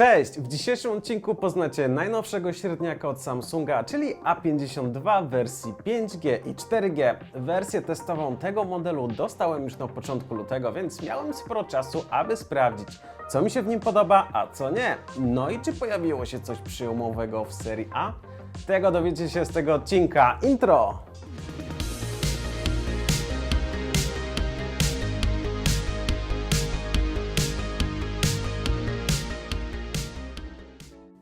Cześć! W dzisiejszym odcinku poznacie najnowszego średniaka od Samsunga, czyli A52 w wersji 5G i 4G. Wersję testową tego modelu dostałem już na początku lutego, więc miałem sporo czasu, aby sprawdzić, co mi się w nim podoba, a co nie. No i czy pojawiło się coś przyjemowego w serii A? Tego dowiecie się z tego odcinka. Intro!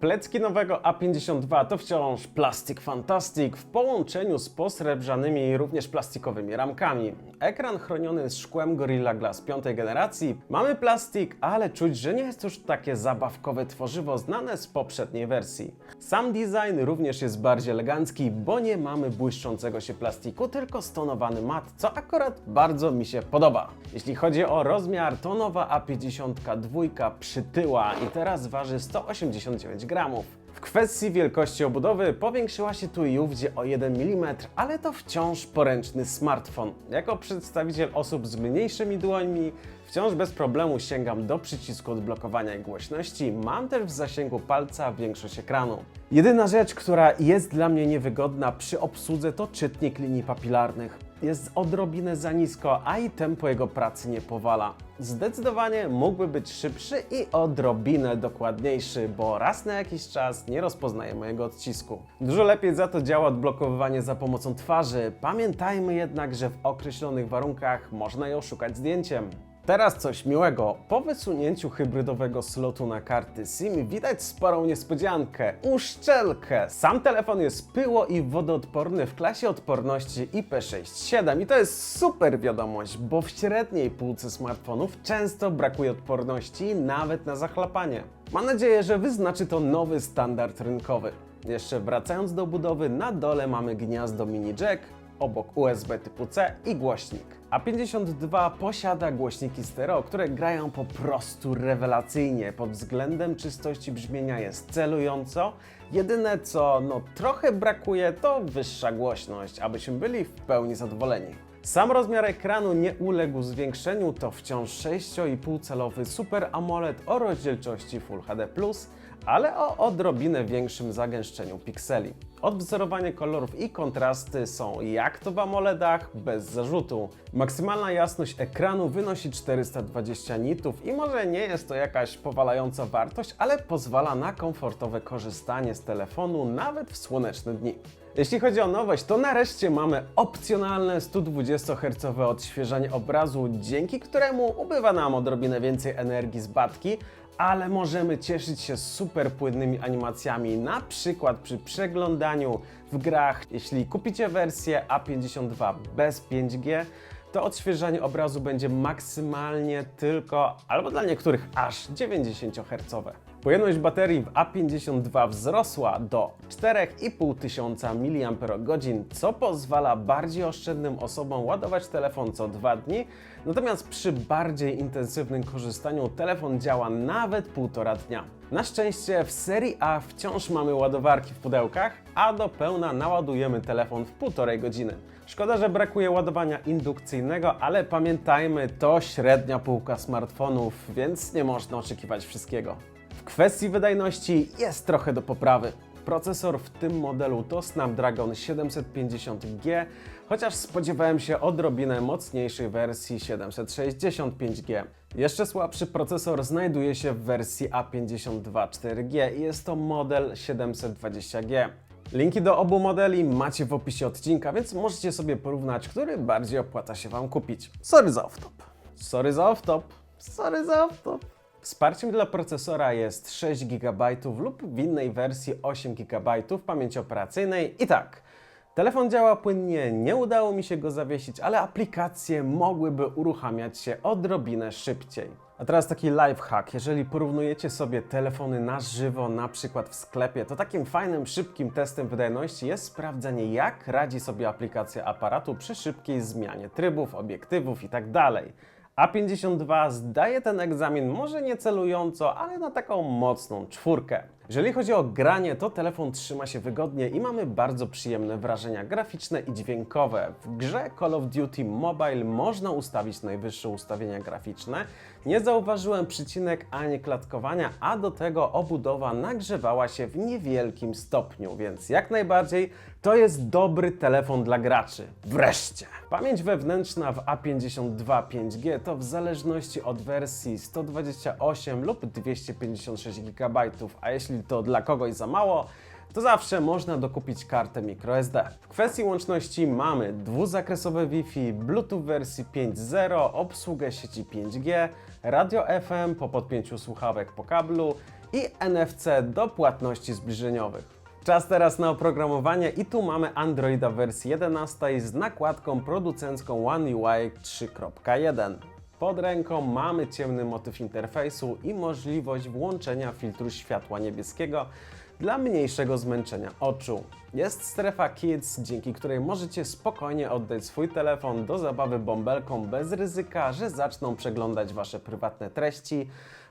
Plecki nowego A52 to wciąż plastik fantastik w połączeniu z posrebrzanymi i również plastikowymi ramkami. Ekran chroniony z szkłem Gorilla Glass piątej generacji. Mamy plastik, ale czuć, że nie jest już takie zabawkowe tworzywo znane z poprzedniej wersji. Sam design również jest bardziej elegancki, bo nie mamy błyszczącego się plastiku, tylko stonowany mat, co akurat bardzo mi się podoba. Jeśli chodzi o rozmiar, to nowa A52 przytyła i teraz waży 189 gramów. W kwestii wielkości obudowy powiększyła się tu i ówdzie o 1 mm, ale to wciąż poręczny smartfon. Jako przedstawiciel osób z mniejszymi dłońmi wciąż bez problemu sięgam do przycisku odblokowania i głośności. Mam też w zasięgu palca większość ekranu. Jedyna rzecz, która jest dla mnie niewygodna przy obsłudze to czytnik linii papilarnych. Jest odrobinę za nisko, a i tempo jego pracy nie powala. Zdecydowanie mógłby być szybszy i odrobinę dokładniejszy, bo raz na jakiś czas nie rozpoznaje mojego odcisku. Dużo lepiej za to działa odblokowywanie za pomocą twarzy. Pamiętajmy jednak, że w określonych warunkach można ją szukać zdjęciem. Teraz coś miłego. Po wysunięciu hybrydowego slotu na karty SIM widać sporą niespodziankę uszczelkę. Sam telefon jest pyło i wodoodporny w klasie odporności IP67 i to jest super wiadomość, bo w średniej półce smartfonów często brakuje odporności nawet na zachlapanie. Mam nadzieję, że wyznaczy to nowy standard rynkowy. Jeszcze wracając do budowy, na dole mamy gniazdo mini jack, obok USB typu C i głośnik. A52 posiada głośniki stereo, które grają po prostu rewelacyjnie. Pod względem czystości brzmienia jest celująco. Jedyne co no trochę brakuje to wyższa głośność, abyśmy byli w pełni zadowoleni. Sam rozmiar ekranu nie uległ zwiększeniu, to wciąż 6,5 calowy Super AMOLED o rozdzielczości Full HD+, ale o odrobinę większym zagęszczeniu pikseli. Odwzorowanie kolorów i kontrasty są jak to w AMOLEDach, bez zarzutu. Maksymalna jasność ekranu wynosi 420 nitów i może nie jest to jakaś powalająca wartość, ale pozwala na komfortowe korzystanie z telefonu nawet w słoneczne dni. Jeśli chodzi o nowość, to nareszcie mamy opcjonalne 120 Hz odświeżanie obrazu, dzięki któremu ubywa nam odrobinę więcej energii z batki, ale możemy cieszyć się super płynnymi animacjami, na przykład przy przeglądaniu w grach. Jeśli kupicie wersję A52 bez 5G, to odświeżanie obrazu będzie maksymalnie tylko, albo dla niektórych aż 90 Hz. Pojemność baterii w A52 wzrosła do 4500 mAh, co pozwala bardziej oszczędnym osobom ładować telefon co dwa dni, natomiast przy bardziej intensywnym korzystaniu telefon działa nawet półtora dnia. Na szczęście w serii A wciąż mamy ładowarki w pudełkach, a do pełna naładujemy telefon w półtorej godziny. Szkoda, że brakuje ładowania indukcyjnego, ale pamiętajmy, to średnia półka smartfonów, więc nie można oczekiwać wszystkiego. W kwestii wydajności jest trochę do poprawy. Procesor w tym modelu to Snapdragon 750G, chociaż spodziewałem się odrobinę mocniejszej wersji 765G. Jeszcze słabszy procesor znajduje się w wersji A52 4G i jest to model 720G. Linki do obu modeli macie w opisie odcinka, więc możecie sobie porównać, który bardziej opłaca się Wam kupić. Sorry za off-top. Sorry za off-top. Sorry za off-top. Wsparciem dla procesora jest 6 GB lub w innej wersji 8 GB pamięci operacyjnej. I tak, telefon działa płynnie, nie udało mi się go zawiesić, ale aplikacje mogłyby uruchamiać się odrobinę szybciej. A teraz taki lifehack. Jeżeli porównujecie sobie telefony na żywo, na przykład w sklepie, to takim fajnym, szybkim testem wydajności jest sprawdzenie, jak radzi sobie aplikacja aparatu przy szybkiej zmianie trybów, obiektywów itd. A52 zdaje ten egzamin może nie celująco, ale na taką mocną czwórkę. Jeżeli chodzi o granie, to telefon trzyma się wygodnie i mamy bardzo przyjemne wrażenia graficzne i dźwiękowe. W grze Call of Duty Mobile można ustawić najwyższe ustawienia graficzne. Nie zauważyłem przycinek ani klatkowania, a do tego obudowa nagrzewała się w niewielkim stopniu, więc jak najbardziej to jest dobry telefon dla graczy. Wreszcie! Pamięć wewnętrzna w A52 5G to w zależności od wersji 128 lub 256 GB, a jeśli to dla kogoś za mało, to zawsze można dokupić kartę microSD. W kwestii łączności mamy dwuzakresowe Wi-Fi, Bluetooth wersji 5.0, obsługę sieci 5G, radio FM po podpięciu słuchawek po kablu i NFC do płatności zbliżeniowych. Czas teraz na oprogramowanie i tu mamy Androida wersji 11 z nakładką producencką One UI 3.1. Pod ręką mamy ciemny motyw interfejsu i możliwość włączenia filtru światła niebieskiego dla mniejszego zmęczenia oczu. Jest strefa Kids, dzięki której możecie spokojnie oddać swój telefon do zabawy bąbelką bez ryzyka, że zaczną przeglądać Wasze prywatne treści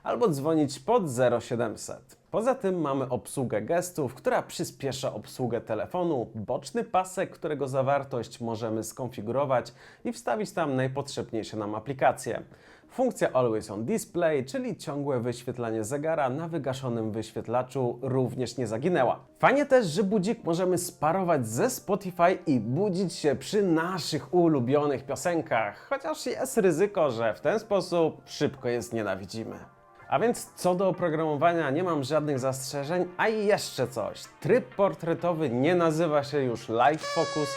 albo dzwonić pod 0700. Poza tym mamy obsługę gestów, która przyspiesza obsługę telefonu, boczny pasek, którego zawartość możemy skonfigurować i wstawić tam najpotrzebniejsze nam aplikacje. Funkcja Always on Display, czyli ciągłe wyświetlanie zegara na wygaszonym wyświetlaczu również nie zaginęła. Fajnie też, że budzik możemy sparować ze Spotify i budzić się przy naszych ulubionych piosenkach, chociaż jest ryzyko, że w ten sposób szybko je znienawidzimy. A więc co do oprogramowania nie mam żadnych zastrzeżeń, a i jeszcze coś. Tryb portretowy nie nazywa się już Light Focus.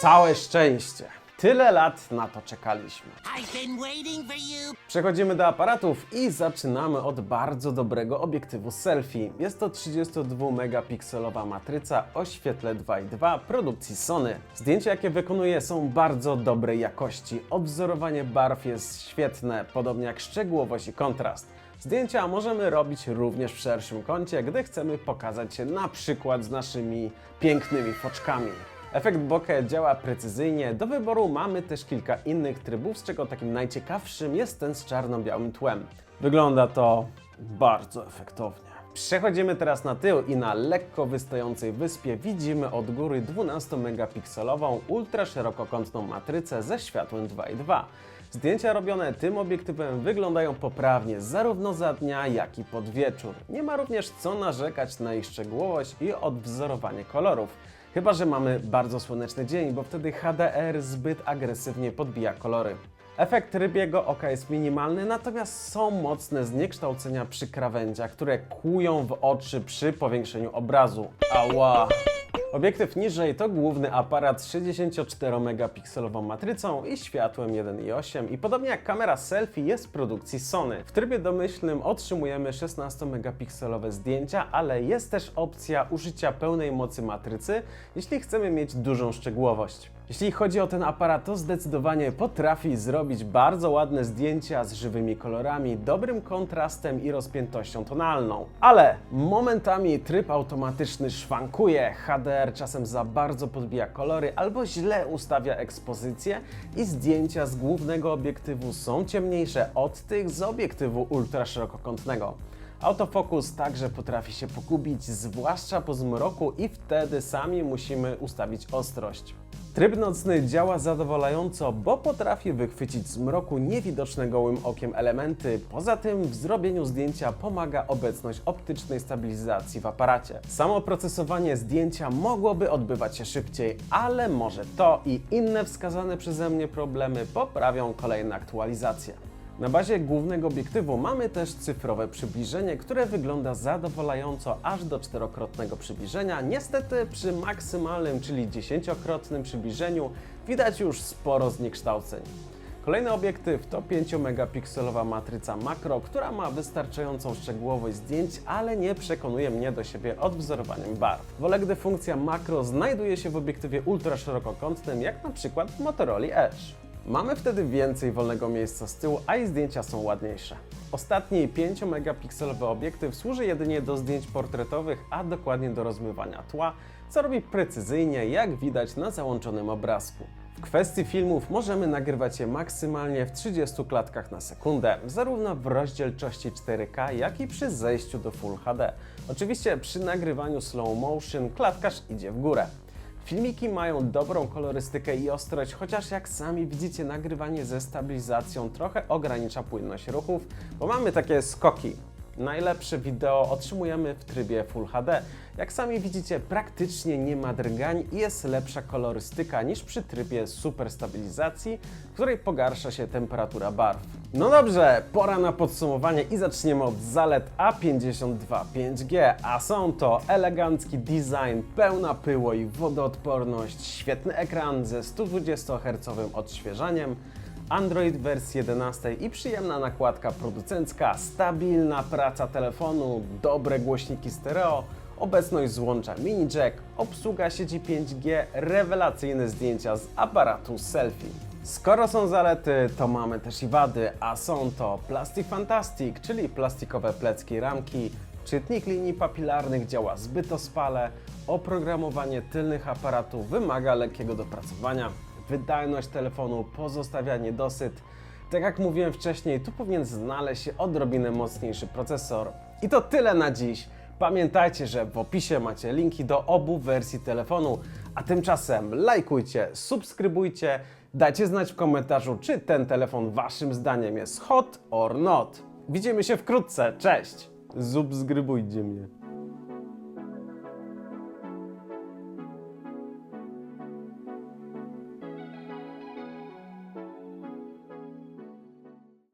Całe szczęście. Tyle lat na to czekaliśmy. Przechodzimy do aparatów i zaczynamy od bardzo dobrego obiektywu selfie. Jest to 32-megapikselowa matryca o świetle 2.2 produkcji Sony. Zdjęcia jakie wykonuje są bardzo dobrej jakości. Odwzorowanie barw jest świetne, podobnie jak szczegółowość i kontrast. Zdjęcia możemy robić również w szerszym kącie, gdy chcemy pokazać się na przykład z naszymi pięknymi foczkami. Efekt bokeh działa precyzyjnie. Do wyboru mamy też kilka innych trybów, z czego takim najciekawszym jest ten z czarno-białym tłem. Wygląda to bardzo efektownie. Przechodzimy teraz na tył i na lekko wystającej wyspie widzimy od góry 12-megapikselową ultraszerokokątną matrycę ze światłem 2.2. Zdjęcia robione tym obiektywem wyglądają poprawnie zarówno za dnia, jak i pod wieczór. Nie ma również co narzekać na ich szczegółowość i odwzorowanie kolorów. Chyba, że mamy bardzo słoneczny dzień, bo wtedy HDR zbyt agresywnie podbija kolory. Efekt rybiego oka jest minimalny, natomiast są mocne zniekształcenia przy krawędziach, które kłują w oczy przy powiększeniu obrazu. Ała! Obiektyw niżej to główny aparat z 64-megapikselową matrycą i światłem 1.8 i podobnie jak kamera selfie jest produkcji Sony. W trybie domyślnym otrzymujemy 16-megapikselowe zdjęcia, ale jest też opcja użycia pełnej mocy matrycy, jeśli chcemy mieć dużą szczegółowość. Jeśli chodzi o ten aparat, to zdecydowanie potrafi zrobić bardzo ładne zdjęcia z żywymi kolorami, dobrym kontrastem i rozpiętością tonalną. Ale momentami tryb automatyczny szwankuje, HDR czasem za bardzo podbija kolory albo źle ustawia ekspozycję i zdjęcia z głównego obiektywu są ciemniejsze od tych z obiektywu ultraszerokokątnego. Autofokus także potrafi się pogubić, zwłaszcza po zmroku i wtedy sami musimy ustawić ostrość. Tryb nocny działa zadowalająco, bo potrafi wychwycić z mroku niewidoczne gołym okiem elementy. Poza tym w zrobieniu zdjęcia pomaga obecność optycznej stabilizacji w aparacie. Samo procesowanie zdjęcia mogłoby odbywać się szybciej, ale może to i inne wskazane przeze mnie problemy poprawią kolejne aktualizacje. Na bazie głównego obiektywu mamy też cyfrowe przybliżenie, które wygląda zadowalająco aż do czterokrotnego przybliżenia. Niestety przy maksymalnym, czyli dziesięciokrotnym przybliżeniu widać już sporo zniekształceń. Kolejny obiektyw to 5-megapikselowa matryca makro, która ma wystarczającą szczegółowość zdjęć, ale nie przekonuje mnie do siebie odwzorowaniem barw. Wolę, gdy funkcja makro znajduje się w obiektywie ultraszerokokątnym, jak na przykład w Motorola Edge. Mamy wtedy więcej wolnego miejsca z tyłu, a i zdjęcia są ładniejsze. Ostatni 5-megapikselowy obiektyw służy jedynie do zdjęć portretowych, a dokładnie do rozmywania tła, co robi precyzyjnie, jak widać na załączonym obrazku. W kwestii filmów możemy nagrywać je maksymalnie w 30 klatkach na sekundę, zarówno w rozdzielczości 4K, jak i przy zejściu do Full HD. Oczywiście przy nagrywaniu slow motion klatkarz idzie w górę. Filmiki mają dobrą kolorystykę i ostrość, chociaż jak sami widzicie, nagrywanie ze stabilizacją trochę ogranicza płynność ruchów, bo mamy takie skoki. Najlepsze wideo otrzymujemy w trybie Full HD. Jak sami widzicie, praktycznie nie ma drgań i jest lepsza kolorystyka niż przy trybie super stabilizacji, w której pogarsza się temperatura barw. No dobrze, pora na podsumowanie i zaczniemy od zalet A52 5G, a są to elegancki design, pełna pyło i wodoodporność, świetny ekran ze 120 Hz odświeżaniem, Android wersji 11 i przyjemna nakładka producencka, stabilna praca telefonu, dobre głośniki stereo, obecność złącza mini jack, obsługa sieci 5G, rewelacyjne zdjęcia z aparatu selfie. Skoro są zalety, to mamy też i wady, a są to Plastic Fantastic, czyli plastikowe plecki ramki, czytnik linii papilarnych działa zbyt ospale, oprogramowanie tylnych aparatów wymaga lekkiego dopracowania, wydajność telefonu pozostawia niedosyt. Tak jak mówiłem wcześniej, tu powinien znaleźć się odrobinę mocniejszy procesor. I to tyle na dziś. Pamiętajcie, że w opisie macie linki do obu wersji telefonu, a tymczasem lajkujcie, subskrybujcie, dajcie znać w komentarzu, czy ten telefon waszym zdaniem jest hot or not. Widzimy się wkrótce, cześć! Subskrybujcie mnie.